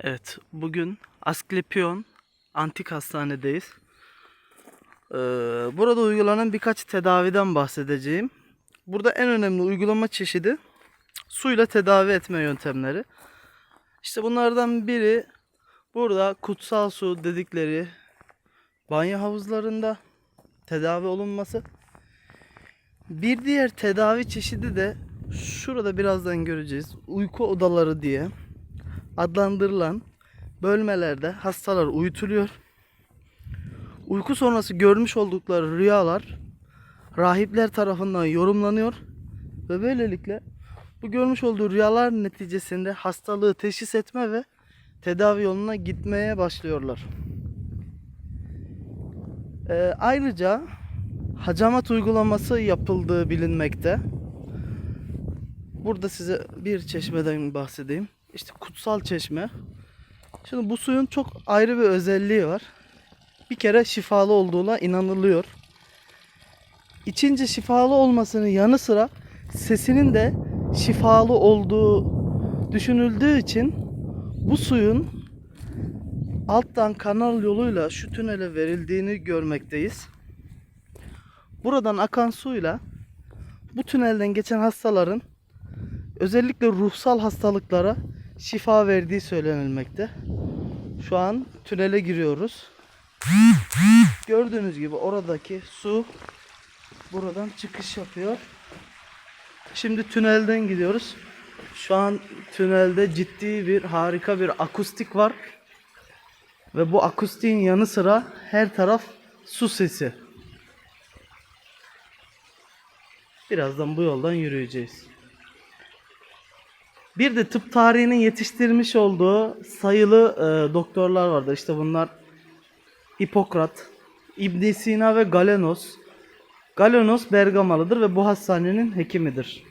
Evet, bugün Asklepion Antik Hastane'deyiz. Ee, burada uygulanan birkaç tedaviden bahsedeceğim. Burada en önemli uygulama çeşidi suyla tedavi etme yöntemleri. İşte bunlardan biri burada kutsal su dedikleri banyo havuzlarında tedavi olunması. Bir diğer tedavi çeşidi de şurada birazdan göreceğiz. Uyku odaları diye adlandırılan bölmelerde hastalar uyutuluyor. Uyku sonrası görmüş oldukları rüyalar rahipler tarafından yorumlanıyor ve böylelikle bu görmüş olduğu rüyalar neticesinde hastalığı teşhis etme ve tedavi yoluna gitmeye başlıyorlar. Ee, ayrıca hacamat uygulaması yapıldığı bilinmekte. Burada size bir çeşmeden bahsedeyim. İşte kutsal çeşme. Şimdi bu suyun çok ayrı bir özelliği var. Bir kere şifalı olduğuna inanılıyor. İçince şifalı olmasının yanı sıra sesinin de şifalı olduğu düşünüldüğü için bu suyun alttan kanal yoluyla şu tünele verildiğini görmekteyiz. Buradan akan suyla bu tünelden geçen hastaların özellikle ruhsal hastalıklara şifa verdiği söylenilmekte. Şu an tünele giriyoruz. Gördüğünüz gibi oradaki su buradan çıkış yapıyor. Şimdi tünelden gidiyoruz. Şu an tünelde ciddi bir harika bir akustik var. Ve bu akustiğin yanı sıra her taraf su sesi. Birazdan bu yoldan yürüyeceğiz. Bir de tıp tarihinin yetiştirmiş olduğu sayılı e, doktorlar vardı. İşte bunlar Hipokrat, İbn Sina ve Galenos. Galenos Bergamalıdır ve bu hastanenin hekimidir.